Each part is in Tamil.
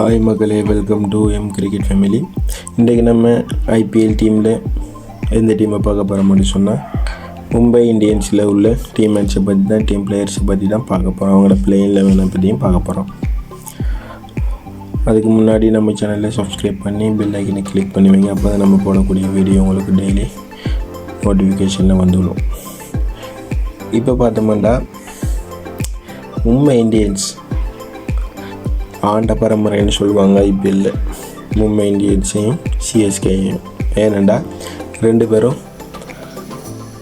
ஹாய் மக்களே வெல்கம் டு எம் கிரிக்கெட் ஃபேமிலி இன்றைக்கு நம்ம ஐபிஎல் டீமில் எந்த டீமை பார்க்க போகிற மாதிரி சொன்னால் மும்பை இந்தியன்ஸில் உள்ள டீம் மேட்ச்சை பற்றி தான் டீம் பிளேயர்ஸை பற்றி தான் பார்க்க போகிறோம் அவங்களோட பிளேயிங் லெவலை பற்றியும் பார்க்க போகிறோம் அதுக்கு முன்னாடி நம்ம சேனலை சப்ஸ்கிரைப் பண்ணி பெல் ஐக்கனை கிளிக் பண்ணி வைங்க. அப்போ தான் நம்ம போடக்கூடிய வீடியோ உங்களுக்கு டெய்லி நோட்டிஃபிகேஷனில் வந்துவிடும் இப்போ பார்த்தோம்னா மும்பை இந்தியன்ஸ் ஆண்ட பரம்பரைன்னு சொல்லுவாங்க ஐபிஎல்ல மும்பை இந்தியன்ஸையும் சிஎஸ்கேயும் ஏனண்டா ரெண்டு பேரும்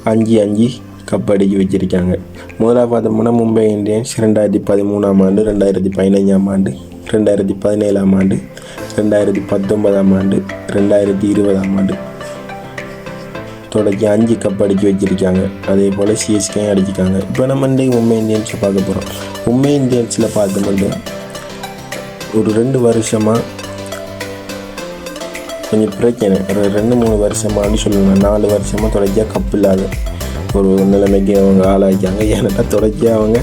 அஞ்சு அஞ்சு கப் அடிக்கி வச்சுருக்காங்க. முதலாக பார்த்தோம்னா மும்பை இந்தியன்ஸ் ரெண்டாயிரத்தி பதிமூணாம் ஆண்டு ரெண்டாயிரத்தி பதினஞ்சாம் ஆண்டு ரெண்டாயிரத்தி பதினேழாம் ஆண்டு ரெண்டாயிரத்தி பத்தொன்பதாம் ஆண்டு ரெண்டாயிரத்தி இருபதாம் ஆண்டு. தொடக்கி அஞ்சு கப் அடிக்க வச்சுருக்காங்க. அதே போல் சிஎஸ்கேயும் அடிச்சிருக்காங்க. இப்போ நம்ம இன்றைக்கு மும்பை இந்தியன்ஸை பார்க்க போகிறோம் மும்பை இந்தியன்ஸில் பார்த்து பார்த்தோம்னா ஒரு ரெண்டு வருஷமாக கொஞ்சம் பிரச்சனை. ஒரு ரெண்டு மூணு வருஷமானு சொல்லலாம் நாலு வருஷமாக தொடர்ச்சியாக கப் இல்லாத ஒரு நிலைமைக்கு அவங்க ஆளாக்கியாங்க ஏன்னா தொடர்ச்சியாக அவங்க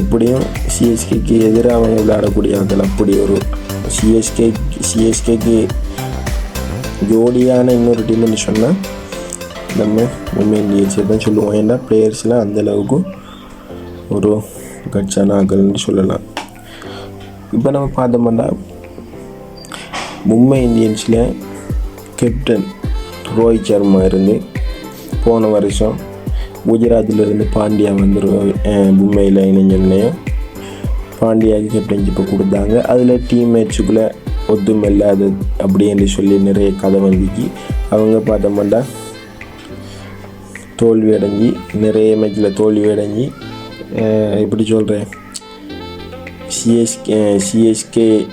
எப்படியும் சிஎஸ்கேக்கு எதிராக அவங்க விளையாடக்கூடிய அதில் அப்படி ஒரு சிஎஸ்கே சிஎஸ்கேக்கு ஜோடியான இன்னொரு டீம்னு சொன்னால் நம்ம மும்பை இந்தியன்ஸை தான் சொல்லுவோம். ஏன்னா பிளேயர்ஸ்லாம் அந்தளவுக்கு ஒரு கட்சான ஆகல்னு சொல்லலாம். இப்போ நம்ம பார்த்தோம்னா மும்பை இந்தியன்ஸில் கேப்டன் ரோஹித் சர்மா இருந்து போன வருஷம் குஜராத்திலிருந்து பாண்டியா வந்து மும்பையில் இணைஞ்சோடனையும் பாண்டியாவுக்கு கேப்டன்ஷிப்பை கொடுத்தாங்க. அதில் டீம் மேட்சுக்குள்ளே ஒத்துமை இல்லாத அப்படின்னு சொல்லி நிறைய கதை வந்துச்சு. அவங்க பார்த்தோம்னா தோல்வி அடைஞ்சி நிறைய மேட்ச்சில் தோல்வி அடைஞ்சி எப்படி சொல்கிறேன் சிஎஸ்கே சிஎஸ்கே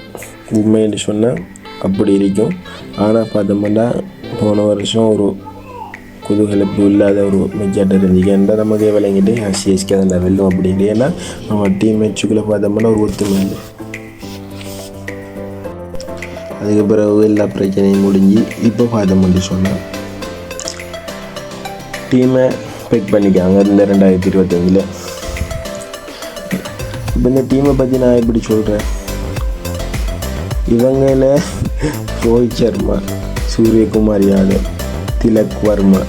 உண்மைன்னு சொன்னால் அப்படி இருக்கும். ஆனால் பார்த்தோம்னா போன வருஷம் ஒரு குதுகலப்பு இல்லாத ஒரு மெஜாட்ட இருந்துச்சு. நமக்கு விளங்கிட்டு சிஎஸ்கே தான் வெல்லும் அப்படின்னு ஏன்னா நம்ம டீம் மேட்சுக்குள்ளே பார்த்தோம்னா ஒரு ஒத்துமை இல்லை. அதுக்கு பிறகு எல்லா பிரச்சனையும் முடிஞ்சு இப்போ பார்த்தோம்னு சொன்னால் டீமை பிக் பண்ணிக்காங்க இந்த ரெண்டாயிரத்தி இருபத்தஞ்சில் இப்போ இந்த டீமை பற்றி நான் எப்படி சொல்கிறேன் இவங்கள ரோஹித் சர்மா சூரியகுமார் யாதவ் திலக் வர்மா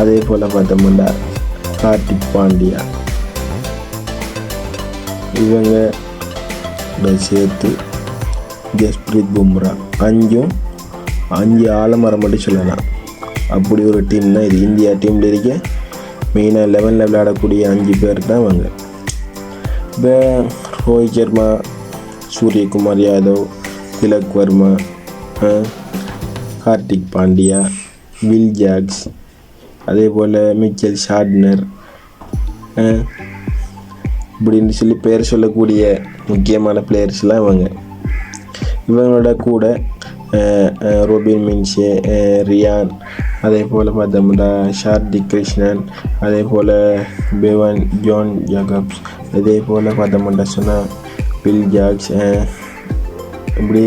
அதே போல் பார்த்தோம்னா கார்த்திக் பாண்டியா. இவங்க சேர்த்து ஜஸ்பிரீத் பும்ரா. அஞ்சும் அஞ்சு ஆலமரம் மட்டும் சொல்லலாம். அப்படி ஒரு டீம் தான் இது. இந்தியா டீமில் இருக்க மெயினாக லெவனில் விளையாடக்கூடிய அஞ்சு பேர் தான் அவங்க ரோஹித் சர்மா சூரியகுமார் யாதவ் திலக் வர்மா கார்த்திக் பாண்டியா வில் ஜாக்ஸ் அதே போல் மிச்சல் ஷார்ட்னர் இப்படின்னு சொல்லி பேர் சொல்லக்கூடிய முக்கியமான பிளேயர்ஸ்லாம் இவங்க இவங்களோட கூட ரோபின் மின்ஷே ரியான் அதே போல் பார்த்தோம்னா ஷார்திக் கிருஷ்ணன் அதே போல் பெவன் ஜோன் ஜாகப்ஸ் அதே போல் பார்த்தோம்னா சொன்னால் பில் ஜாக்ஸ் இப்படி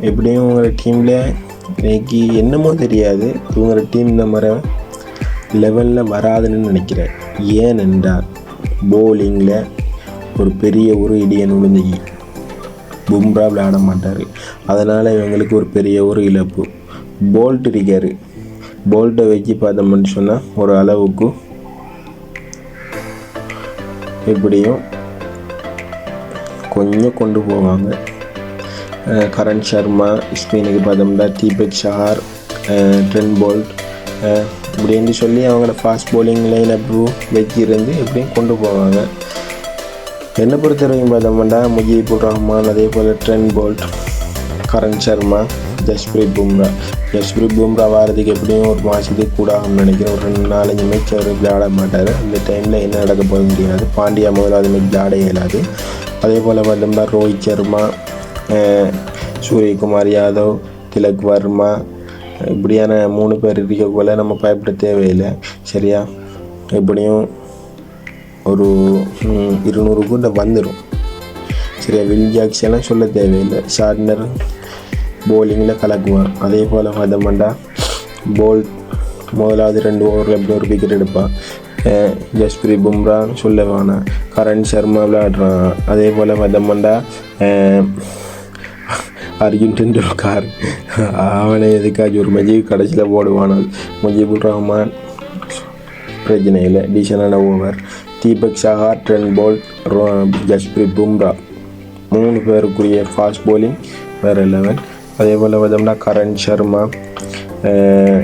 எப்படியும் உங்களோட டீமில் இன்னைக்கு என்னமோ தெரியாது. இவங்களோட டீம் இந்த மாதிரி லெவலில் வராதுன்னு நினைக்கிறேன். ஏன் என்றால் போலிங்கில் ஒரு பெரிய ஒரு இடியன் விழுந்துகி பும்ரா விளையாட மாட்டார். அதனால் இவங்களுக்கு ஒரு பெரிய ஒரு இழப்பு. போல்ட் இருக்கார் போல்ட்டை வச்சு பார்த்தோம்னு சொன்னால் ஒரு அளவுக்கு எப்படியும் கொஞ்சம் கொண்டு போவாங்க. கரண் சர்மா ஸ்பெயினுக்கு பார்த்தோம்னா தீபக் ஷஹார் ட்ரென் போல்ட் இப்படின்னு சொல்லி அவங்களோட ஃபாஸ்ட் போலிங் லைன் அப்போ வச்சிருந்து எப்படியும் கொண்டு போவாங்க. என்னை பொறுத்தவரைக்கும் பார்த்தோம்னா முஜீபுர் ரஹ்மான் அதே போல் ட்ரென் போல்ட் கரண் சர்மா ஜஸ்பிரீத் பும்ரா. ஜஸ்பிரீத் பும்ரா வாரதுக்கு எப்படியும் ஒரு மாதத்துக்கு கூட ஆகும்னு நினைக்கிறேன். ஒரு ரெண்டு நாலஞ்சு மேட்ச் அவர் விளையாட மாட்டார். அந்த டைமில் என்ன நடக்க போக முடியாது பாண்டியா முதலாவது மேட்ச் விளையாட இயலாது. அதே போல் பார்த்தோம்னா ரோஹித் சர்மா சூரியகுமார் யாதவ் திலக் வர்மா இப்படியான மூணு பேர் இருக்கக்குள்ள நம்ம பயப்பட தேவையில்லை. சரியா? எப்படியும் ஒரு இருநூறு கூட வந்துடும் சரியா? வில் ஜாக்ஸ் எல்லாம் சொல்ல தேவையில்லை. ஷார்ட்னர் போலிங்கில் கலக்குவார் அதே போல் பார்த்தோம்னா போல் முதலாவது ரெண்டு ஓவரில் எப்படி ஒரு விக்கெட் எடுப்பான். ஜஸ்பிரீத் பும்ரான்னு சொல்ல கரண் சர்மா விளையாடுறான். அதே போல் பார்த்தோம்னா அர்ஜுன் டெண்டுல்கர். அவனை எதுக்காச்சும் ஒரு மெஜிக் கடைசியில் போடுவானால் முஜிபுர் ரஹ்மான். பிரச்சனை இல்லை. டீசனான over Deepak Chahar Trent Boult Jasprit Bumrah மூணு பேருக்குரிய ஃபாஸ்ட் போலிங் வேறு லெவல் அதே போல் பார்த்தோம்னா கரண் சர்மா அஹ்,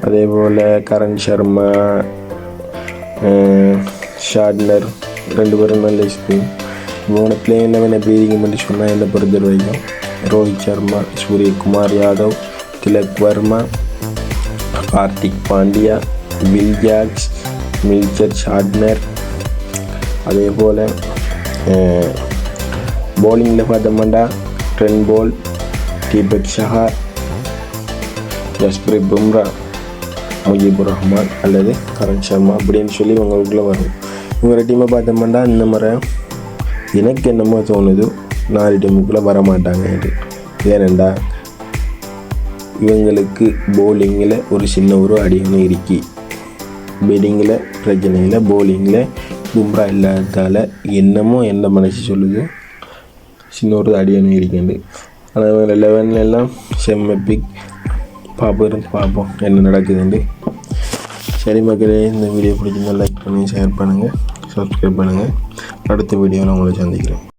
அதே போல் கரண் சர்மா அஹ், ஷாட்னர் ரெண்டு பேரும் நல்ல ஸ்பின் இவங்களோட பிளேயிங் லெவனை பீரிங்க மட்டும் சொன்னால் என்னை பொறுத்த வரைக்கும் Rohit Sharma Suryakumar Yadav Tilak Varma Karthik Pandya Will Jacks Boult Trent Boult Deepak Chahar Jasprit Bumrah Mujibur Rahman அல்லது கரண் சர்மா அப்படின்னு சொல்லி உங்களுக்குள்ளே வரும். இவங்க டீமை பார்த்தோம்னா இந்த முறை எனக்கு என்னமோ தோணுதோ நாலு டீமுக்குள்ளே வர மாட்டாங்க இது. ஏனெண்டா இவங்களுக்கு போலிங்கில் ஒரு சின்ன ஒரு அடியுமே இருக்கி பேட்டிங்கில் பிரச்சனையில் போலிங்கில் பும்ரா இல்லாததால் என்னமோ என்ன மனசு சொல்லுது சின்ன ஒரு அடியணை இருக்குண்டு ஆனால் லெவன்ல எல்லாம் செம்ம பிக் பார்ப்போம் இருந்து பார்ப்போம் என்ன நடக்குதுண்டு சரி மக்களே இந்த வீடியோ பிடிச்சிருந்தா லைக் பண்ணி ஷேர் பண்ணுங்கள் சப்ஸ்கிரைப் பண்ணுங்கள் அடுத்த வீடியோவில் உங்களை சந்திக்கிறேன்.